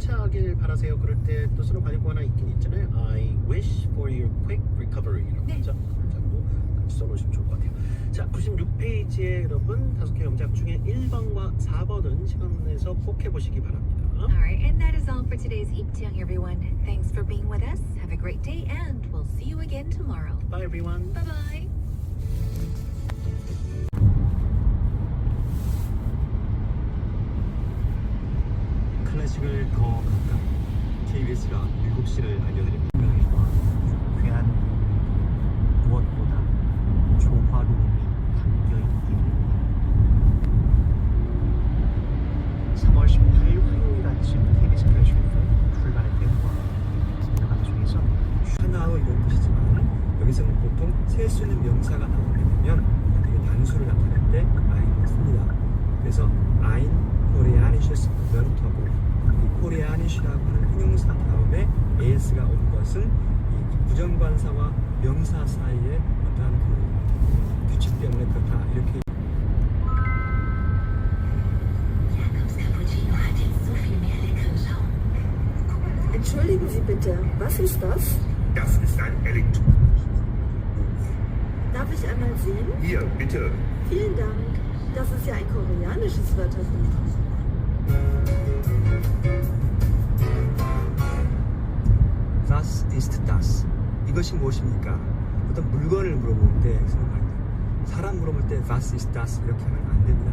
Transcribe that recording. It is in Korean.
괜찮길 바라세요. 그럴 때 뜻으로 가지고 하나 있긴 있잖아요. I wish for your quick recovery라고 네. 하죠. 자고 같이 써놓으시면 좋을 것 같아요. 자, 96페이지에 여러분 다섯 개 영작 중에 1번과 4번은 시간 내서 꼭 해보시기 바랍니다. Alright, and that is all for today's 입장, everyone. Thanks for being with us. Have a great day, and we'll see you again tomorrow. Bye everyone. Bye bye. 클래식을 더 가까이 KBS가 7시를 알려드립니다. 귀한 무엇보다 조화로움이 담겨있기 때문입니다. 3월 18일 화요일 아침 KBS 클래식에서 출발의 때와 중에서 하나의 이런 뜻이지만 여기서는 보통 셀수 있는 명사가 나오게 되면 되게 단수를 나타낼 때 아인을 씁니다. 그래서 코리아니시스 멸투하고 이 코리아니시라고 하는 형용사 다음에 as가 온 것은 이 부정관사와 명사 사이에 어떠한 그 규칙 때문에 그렇다 이렇게. Entschuldigen Sie bitte, was ist das? Das ist ein Elektro. Darf ich einmal sehen? Hier, bitte. Vielen Dank. Das ist ja ein koreanisches Wörterbuch. Ist das? 이것이 무엇입니까? 어떤 물건을 물어볼 때 쓰는 말입니다. 사람 물어볼 때 Was ist das? 이렇게 하면 안 됩니다.